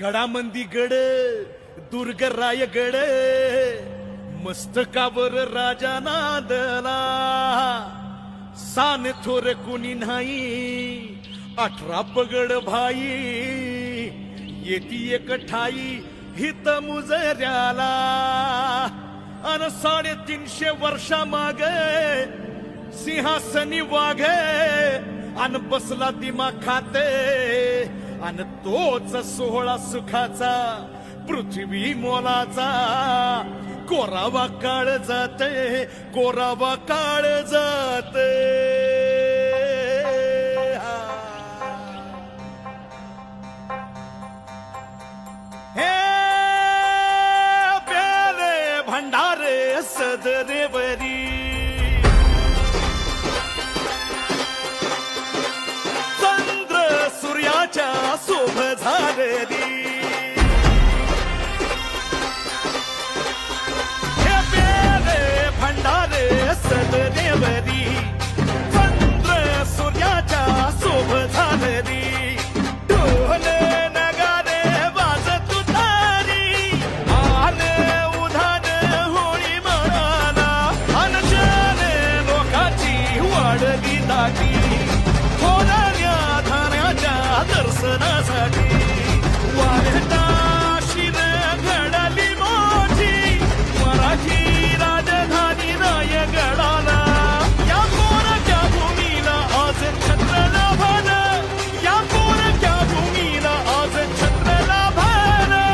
गडामंदी गड दुर्ग रायगड मस्तकावर राजा नादला. सान थोर कुणी नाही अठरा पगड भाई. येती एक ठाई हित मुजऱ्याला. अन साडेतीनशे वर्षा माग सिंहासनी वाघ. अन बसला दिमा खाते आणि तोच सोहळा सुखाचा पृथ्वी मोलाचा. कोरावा काळ जाते कोरावा काळ जाते. दर्शनासाठी वाढता घडली मोठी मराठी राजधानी रायगडाला या कोरक्या भूमीला आज छत्र लाभलं या कोरक्या भूमीला आज छत्र लाभलं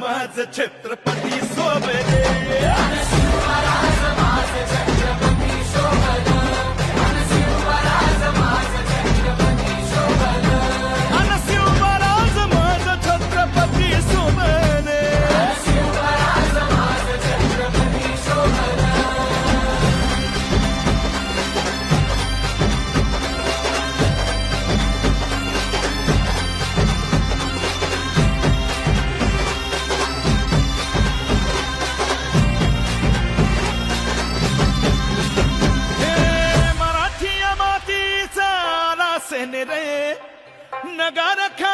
माझ Chhatrapati I gotta come.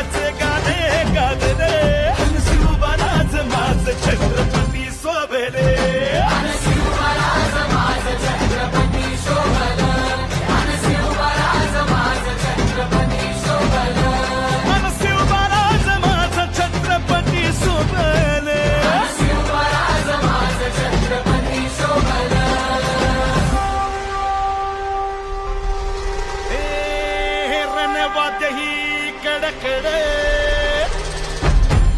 Take कडकडे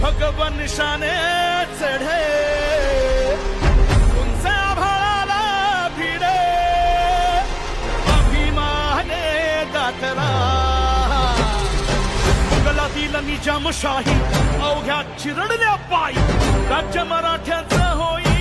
भगवन निशाने चढे. तुमचा आभाळाला भिडे अभिमाने दातला मुघलातील निजामशाही अवघ्या चिरडल्या पायी. राज्य मराठ्याचं होई